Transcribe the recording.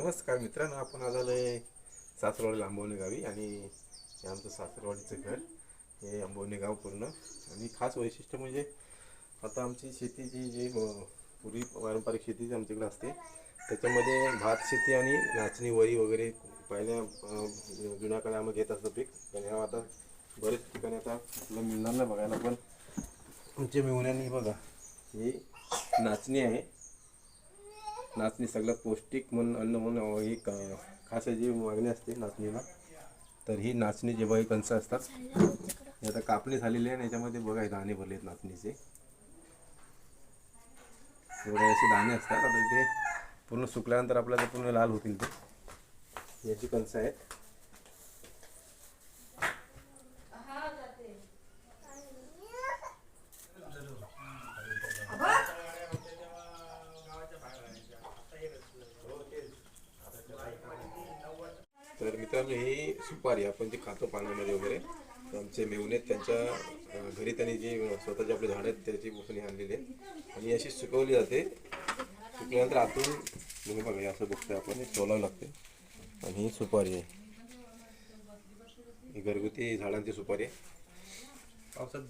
नमस्कार मित्रांनो आपण आज आलोय सासरवाडी आंबवणे गावी आणि हे आमचं सासरवाडीचं घर हे आंबवणे गाव पूर्ण. आणि खास वैशिष्ट्य म्हणजे आता आमची शेतीची जी जी पूर्वी पारंपरिक शेती जी आमच्याकडे असते त्याच्यामध्ये भात शेती आणि नाचणी वरी वगैरे पहिल्या जुन्या काळामध्ये घेत असतं पीक. पण ह्या आता बरेच ठिकाणी आता आपल्याला मिळणार नाही बघायला पण आमच्या मिळवण्याने बघा ही नाचणी आहे. नाचणी सगळ्यात पौष्टिक म्हणून अन्न म्हणून एक क- खास जी मागणी असते नाचणीला. तर ही नाचणी जेव्हा ही कणसं असतात. हे आता कापणी झालेली आहे आणि याच्यामध्ये बघा दाणे भरले आहेत नाचणीचे. एवढे असे दाणे असतात. आता ते पूर्ण सुकल्यानंतर आपल्याला पूर्ण लाल होतील ते. याची कणसं आहेत. तर मित्रांनो ही सुपारी आपण जी खातो पाण्यामध्ये वगैरे आमचे मेवणे आहेत, त्यांच्या घरी त्यांनी जी स्वतःचे आपले झाडं आहेत त्याची बसून आणलेली आहे. आणि अशी सुकवली जाते. सुकल्यानंतर आतून तुम्ही बघा हे असं बघतोय आपण हे सोलावं लागते. आणि ही सुपारी आहे. ही घरगुती झाडांची सुपारी आहे. पावसात